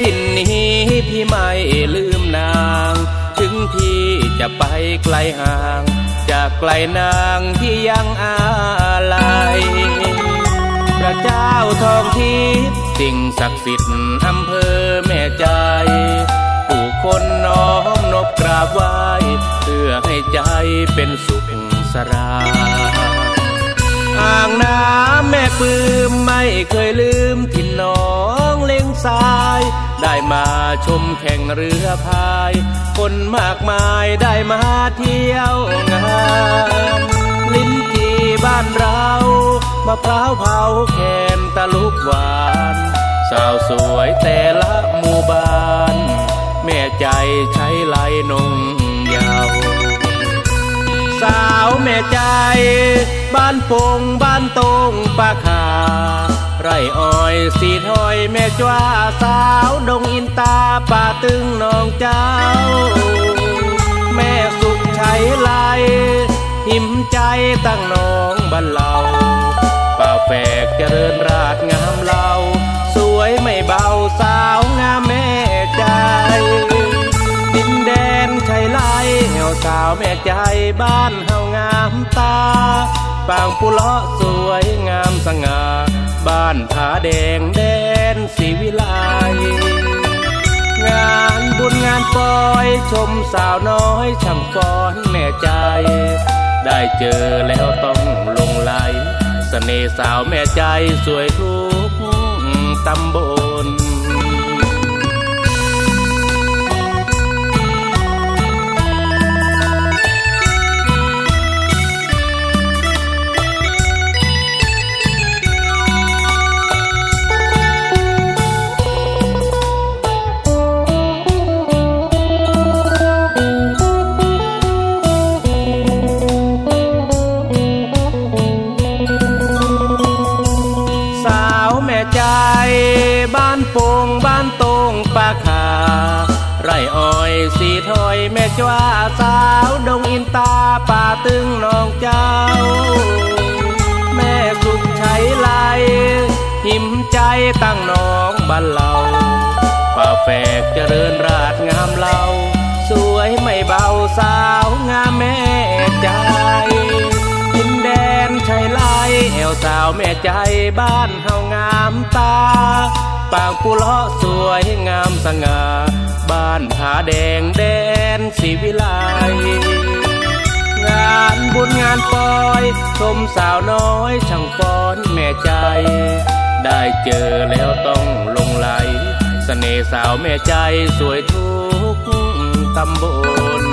ถิ่นนี้พี่ไม่ลืมนาง ถึงพี่จะไปไกลห่าง จากไกลนางที่ยังอาลัยพระเจ้าทองทิพย์สิ่งศักดิ์สิทธิ์อำเภอแม่ใจ ผู้คนน้อมนบกราบไหว้เพื่อให้ใจเป็นสุขสราอ่างน้ำแม่ปื้มไม่เคยลืมถิ่ ได้มาชมแข่งเรือพาย คนมากมายได้มาเที่ยวงานลิ้นจีบ้านเรามะพร้าวเผาแคนตะลุกหวาน สาวสวยแต่ละหมู่บ้าน แม่ใจใช้ไหลนงยาวสาวแม่ใจ บ้านป่งบ้านตงปาคา ไรอ้อยสีถอยแม่จ้าสาวดงอินตาป่าตึงน้องเจ้า แม่สุขใช้ไหลหิมใจตั้งน้องบันเลาป่าแฝกเจริญราชงามเหล่าสวยไม่เบาสาวงามแม่ใจ ดินแดนชัยไล่เหี่ยวสาวแม่ใจบ้านเฮางามตาปางปุเลาะสวยงามสง่า บ้านผาแดงแดนสีวิไลงานบุญงานปอยชมสาวน้อยช่างฟ้อนแม่ใจ ได้เจอแล้วต้องลงไหลเสน่ห์สาวแม่ใจสวยทุกตำบล โป่งบ้านตรงปาคาไรอ้อยสีถอยแม่จ้าสาวดงอินตาป่าตึงน้องเจ้า แม่สุขใช้ไหลหิมใจตั้งน้องบันเลาป่าแฝกเจริญราชงามเหล่าสวยไม่เบาสาวงามแม่ใจดินแดนชัยไลแอวสาวแม่ใจบ้านเฮางามตา ปางปุเลาะสวยงามสง่า บ้านผาแดงแดนสีวิไลงานบุญงานปอย ชมสาวน้อยช่างฟ้อนแม่ใจ ได้เจอแล้วต้องลงไหลเสน่ห์สาวแม่ใจสวยทุกตำบล